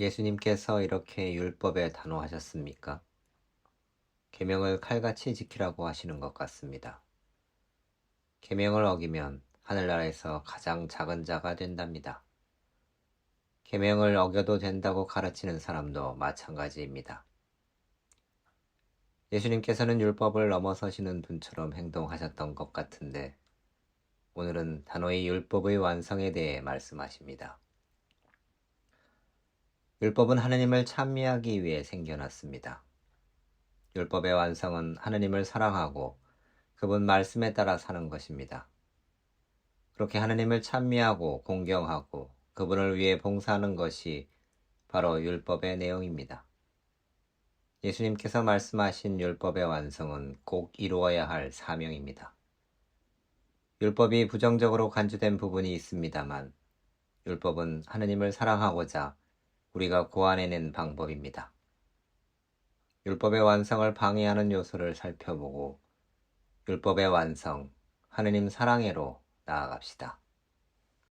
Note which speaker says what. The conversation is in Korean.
Speaker 1: 예수님께서 이렇게 율법에 단호하셨습니까? 계명을 칼같이 지키라고 하시는 것 같습니다. 계명을 어기면 하늘나라에서 가장 작은 자가 된답니다. 계명을 어겨도 된다고 가르치는 사람도 마찬가지입니다. 예수님께서는 율법을 넘어서시는 분처럼 행동하셨던 것 같은데 오늘은 단호히 율법의 완성에 대해 말씀하십니다. 율법은 하느님을 찬미하기 위해 생겨났습니다. 율법의 완성은 하느님을 사랑하고 그분 말씀에 따라 사는 것입니다. 그렇게 하느님을 찬미하고 공경하고 그분을 위해 봉사하는 것이 바로 율법의 내용입니다. 예수님께서 말씀하신 율법의 완성은 꼭 이루어야 할 사명입니다. 율법이 부정적으로 간주된 부분이 있습니다만 율법은 하느님을 사랑하고자 우리가 고안해낸 방법입니다. 율법의 완성을 방해하는 요소를 살펴보고 율법의 완성, 하느님 사랑해로 나아갑시다.